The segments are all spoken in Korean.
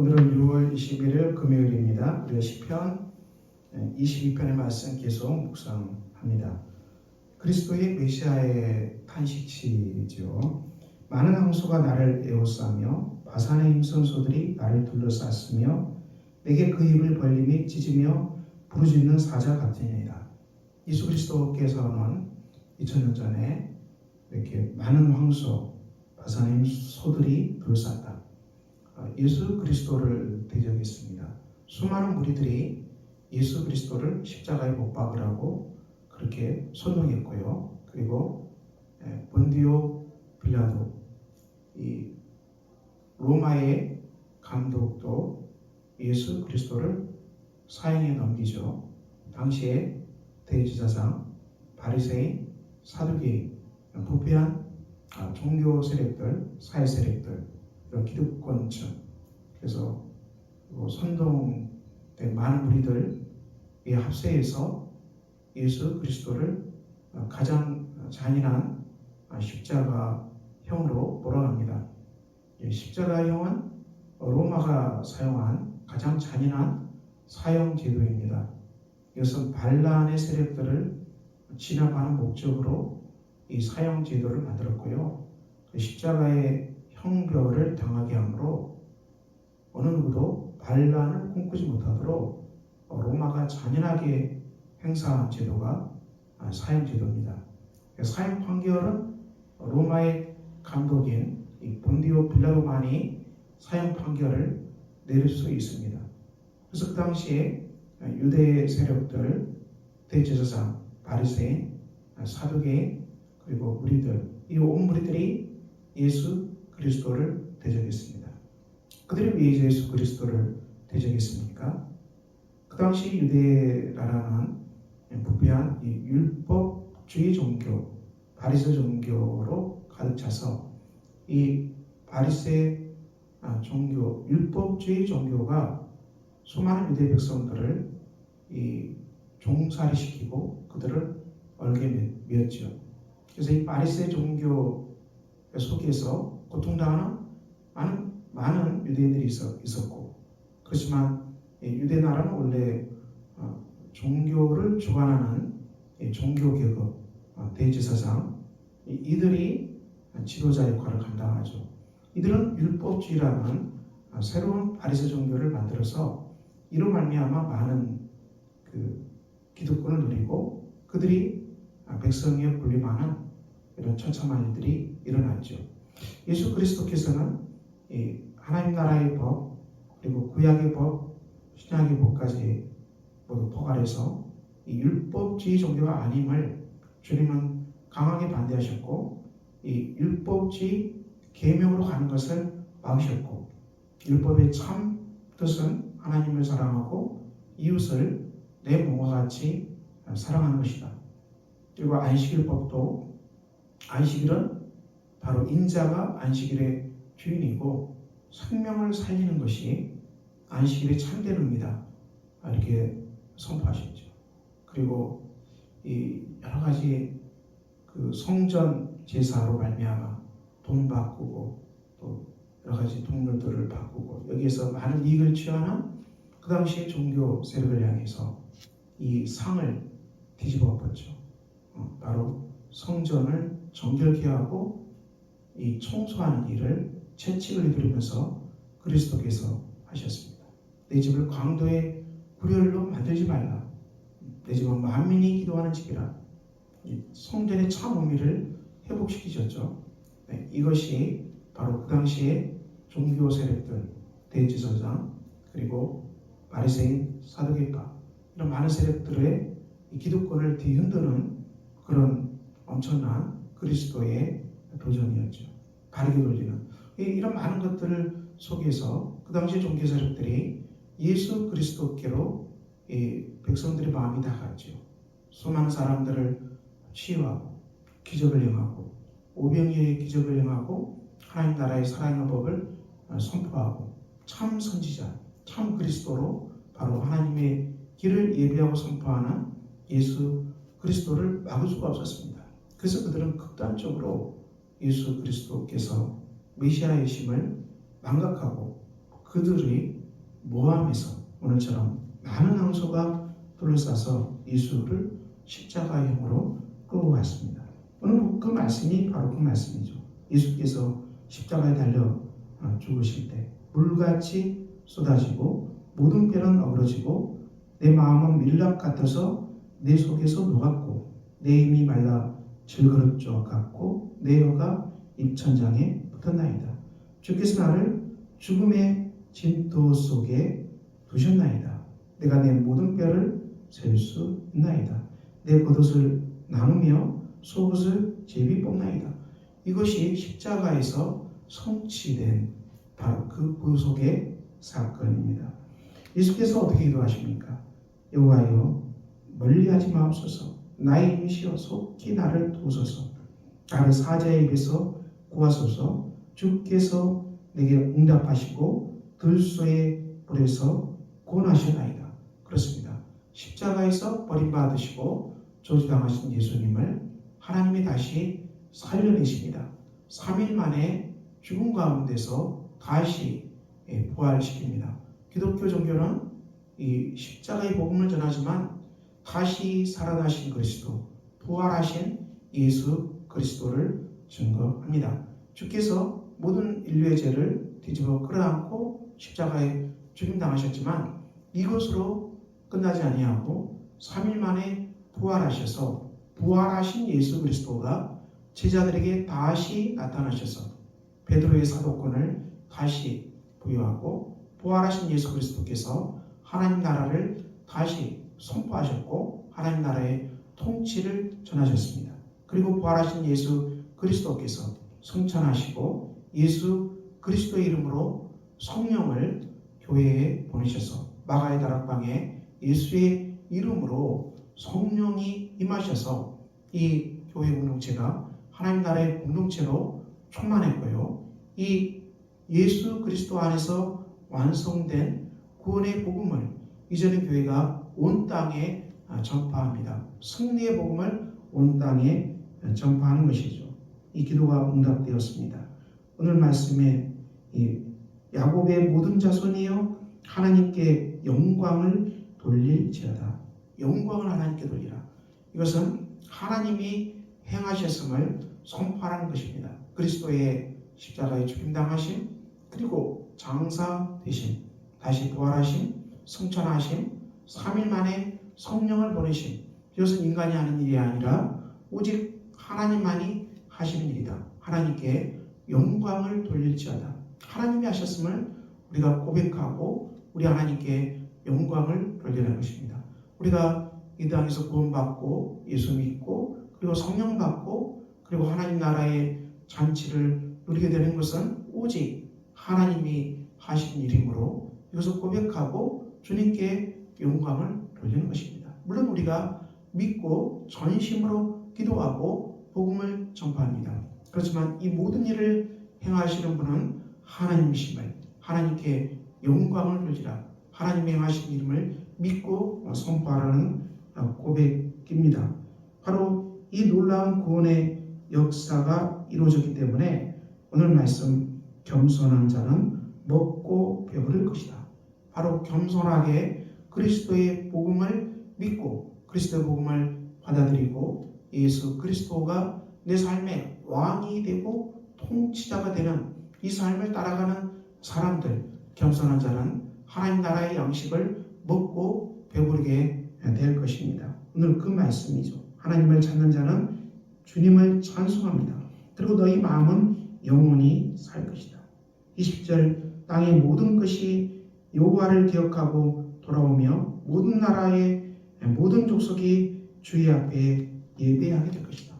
오늘은 6월 21일 금요일입니다. 우리가 시편 22편의 말씀 계속 묵상합니다. 그리스도의 메시아의 탄식치지요. 많은 황소가 나를 에워싸며 바산의 힘선소들이 나를 둘러쌌으며 내게 그 입을 벌림이 찢으며 부르짖는 사자 같으니이다. 예수 그리스도께서는 2000년 전에 이렇게 많은 황소, 바산의 소들이 둘러쌌다. 예수 그리스도를 대적했습니다. 수많은 무리들이 예수 그리스도를 십자가에 못 박으라고 그렇게 선동했고요. 그리고 본디오 빌라도 이 로마의 감독도 예수 그리스도를 사형에 넘기죠. 당시에 대지사상 바리새인 사두개인 부패한 종교 세력들 사회 세력들 이런 기득권층 그래서 선동된 많은 무리들 이 합세해서 예수 그리스도를 가장 잔인한 십자가형으로 몰아갑니다. 십자가형은 로마가 사용한 가장 잔인한 사형 제도입니다. 이것은 반란의 세력들을 진압하는 목적으로 이 사형 제도를 만들었고요. 십자가의 형별을 당하게 하므로 어느 누구도 반란을 꿈꾸지 못하도록 로마가 잔인하게 행사한 제도가 사형 제도입니다. 사형 판결은 로마의 감독인 본디오 빌라도만이 사형 판결을 내릴 수 있습니다. 그래서 그 당시에 유대 세력들, 대제사장, 바리새인, 사두개인 그리고 무리들 이 온 무리들이 예수 그리스도를 대적했습니다. 그들이 왜 예수 그리스도를 대적했습니까? 그 당시 유대 나라는 부패한 율법주의 종교, 바리새 종교로 가득 차서 이 바리새 종교, 율법주의 종교가 수많은 유대 백성들을 이 종살이 시키고 그들을 얼게 메었죠. 그래서 이 바리새 종교 속에서 고통당하는 많은, 많은 유대인들이 있었, 고 그렇지만 유대 나라는 원래 종교를 주관하는 종교 계급 대제사장 이들이 지도자 역할을 감당하죠. 이들은 율법주의라는 새로운 바리새 종교를 만들어서 이로 말미암아 많은 그 기득권을 누리고 그들이 백성에 군림하는 이런 처참한 일들이 일어났죠. 예수 그리스도께서는 하나님 나라의 법 그리고 구약의 법, 신약의 법까지 모두 포괄해서 이 율법주의 종교가 아님을 주님은 강하게 반대하셨고 이 율법주의 계명으로 가는 것을 막으셨고 율법의 참 뜻은 하나님을 사랑하고 이웃을 내 몸과 같이 사랑하는 것이다. 그리고 안식일법도 안식일은 바로 인자가 안식일의 주인이고 생명을 살리는 것이 안식일의 참된 의미다. 이렇게 선포하셨죠. 그리고 이 여러 가지 그 성전 제사로 말미암아 돈 바꾸고 또 여러 가지 동물들을 바꾸고 여기에서 많은 이익을 취하는 그 당시의 종교 세력을 향해서 이 상을 뒤집어 엎었죠. 어, 바로 성전을 정결케 하고 이 청소하는 일을 채찍을 휘두르면서 그리스도께서 하셨습니다. 내 집을 광도의 구렬로 만들지 말라. 내 집은 만민이 기도하는 집이라. 성전의 참 의미를 회복시키셨죠. 네, 이것이 바로 그 당시에 종교 세력들, 대지서장 그리고 바리새인, 사두개파 이런 많은 세력들의 기득권을 뒤흔드는 그런 엄청난 그리스도의 도전이었죠. 바르게 돌리는 이런 많은 것들을 속에서 그 당시 종교 세력들이 예수 그리스도께로 백성들의 마음이 다갔죠. 수많은 사람들을 치유하고 기적을 행하고 오병이의 기적을 행하고 하나님 나라의 사랑의 법을 선포하고 참 선지자, 참 그리스도로 바로 하나님의 길을 예비하고 선포하는 예수 그리스도를 막을 수가 없었습니다. 그래서 그들은 극단적으로 예수 그리스도께서 메시아의 심을 망각하고 그들의 모함에서 오늘처럼 많은 황소가 둘러싸서 예수를 십자가형으로 끌고 갔습니다. 오늘 그 말씀이 바로 그 말씀이죠. 예수께서 십자가에 달려 어, 죽으실 때 물같이 쏟아지고 모든 뼈는 어그러지고 내 마음은 밀랍 같아서 내 속에서 녹았고 내 힘이 말라 질그릇조 같고 내 혀가 입천장에 붙었나이다. 주께서 나를 죽음의 진토 속에 두셨나이다. 내가 내 모든 뼈를 셀 수 있나이다. 내 겉옷을 나누며 속옷을 제비 뽑나이다. 이것이 십자가에서 성취된 바로 그 구속의 사건입니다. 예수께서 어떻게 기도하십니까? 여호와여 멀리하지 마옵소서 나의 힘이시여 속히 나를 도우소서 나를 사자의 입에서 구하소서 주께서 내게 응답하시고 들소의 불에서 구원하시나이다. 그렇습니다. 십자가에서 버림받으시고 조지당하신 예수님을 하나님이 다시 살려내십니다. 3일 만에 죽음 가운데서 다시 예, 부활시킵니다. 기독교 종교는 이 십자가의 복음을 전하지만 다시 살아나신 그리스도, 부활하신 예수 그리스도를 증거합니다. 주께서 모든 인류의 죄를 뒤집어 끌어안고 십자가에 죽임당하셨지만 이것으로 끝나지 아니하고 3일 만에 부활하셔서 부활하신 예수 그리스도가 제자들에게 다시 나타나셔서 베드로의 사도권을 다시 부여하고 부활하신 예수 그리스도께서 하나님 나라를 다시 선포하셨고 하나님 나라의 통치를 전하셨습니다. 그리고 부활하신 예수 그리스도께서 성찬하시고 예수 그리스도의 이름으로 성령을 교회에 보내셔서 마가의 다락방에 예수의 이름으로 성령이 임하셔서 이 교회 공동체가 하나님 나라의 공동체로 충만했고요. 이 예수 그리스도 안에서 완성된 구원의 복음을 이제는 교회가 온 땅에 전파합니다. 승리의 복음을 온 땅에 전파하는 것이죠. 이 기도가 응답되었습니다. 오늘 말씀에 이 야곱의 모든 자손이여 하나님께 영광을 돌릴지어다. 영광을 하나님께 돌리라. 이것은 하나님이 행하셨음을 선포하는 것입니다. 그리스도의 십자가에 죽임당하심 그리고 장사 되심 다시 부활하심 성천하심 3일 만에 성령을 보내심 이것은 인간이 하는 일이 아니라 오직 하나님만이 하시는 일이다. 하나님께 영광을 돌릴지어다. 하나님이 하셨음을 우리가 고백하고 우리 하나님께 영광을 돌리는 것입니다. 우리가 이 땅에서 구원받고 예수 믿고 그리고 성령 받고 그리고 하나님 나라의 잔치를 누리게 되는 것은 오직 하나님이 하신 일이므로 이것을 고백하고 주님께 영광을 돌리는 것입니다. 물론 우리가 믿고 전심으로 기도하고 복음을 전파합니다. 그렇지만 이 모든 일을 행하시는 분은 하나님이심을 하나님께 영광을 돌리라 하나님의 행하신 이름을 믿고 선포하라는 고백입니다. 바로 이 놀라운 구원의 역사가 이루어졌기 때문에 오늘 말씀 겸손한 자는 먹고 배부를 것이다. 바로 겸손하게 그리스도의 복음을 믿고 그리스도의 복음을 받아들이고 예수 그리스도가 내 삶의 왕이 되고 통치자가 되는 이 삶을 따라가는 사람들 겸손한 자는 하나님 나라의 양식을 먹고 배부르게 될 것입니다. 오늘 그 말씀이죠. 하나님을 찾는 자는 주님을 찬송합니다. 그리고 너희 마음은 영원히 살 것이다. 20절 땅의 모든 것이 여호와를 기억하고 돌아오며 모든 나라의 모든 족속이 주의 앞에 예배하게 될 것이다.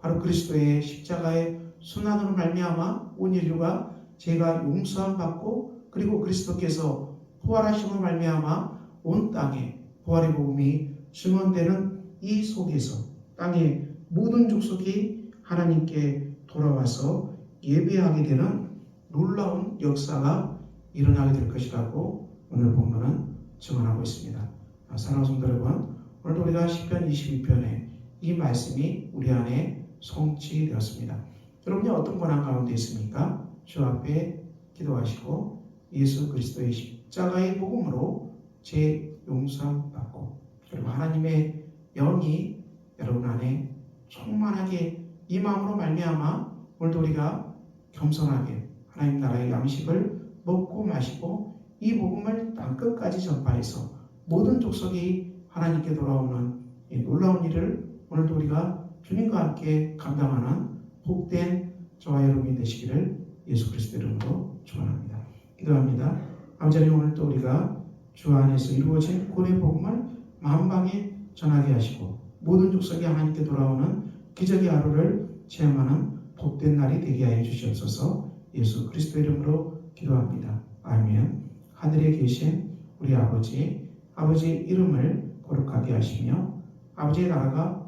바로 그리스도의 십자가의 순환으로 말미암아 온 인류가 죄가 용서함 받고 그리고 그리스도께서 부활하심으로 말미암아 온 땅에 부활의 복음이 증언되는 이 속에서 땅의 모든 족속이 하나님께 돌아와서 예배하게 되는 놀라운 역사가 일어나게 될 것이라고 오늘 본문은 증언하고 있습니다. 아, 사랑하는 성도 여러분, 오늘도 우리가 10편 22편에 이 말씀이 우리 안에 성취되었습니다. 여러분이 어떤 고난 가운데 있습니까? 주 앞에 기도하시고 예수 그리스도의 십자가의 복음으로 제 용서 받고 그리고 하나님의 영이 여러분 안에 충만하게 이 마음으로 말미암아 오늘도 우리가 겸손하게 하나님 나라의 양식을 먹고 마시고 이 복음을 땅 끝까지 전파해서 모든 족속이 하나님께 돌아오는 이 놀라운 일을 오늘도 우리가 주님과 함께 감당하는 복된 저와 여러분이 되시기를 예수 그리스도 이름으로 축원합니다. 기도합니다. 아버지 하나님 오늘 또 우리가 주 안에서 이루어진 고의 복음을 만방에 전하게 하시고 모든 족속이 하나님께 돌아오는 기적의 하루를 체험하는 복된 날이 되게 하여 주시옵소서 예수 그리스도 이름으로 기도합니다. 아멘. 하늘에 계신 우리 아버지, 아버지의 이름을 거룩하게 하시며 아버지의 나라가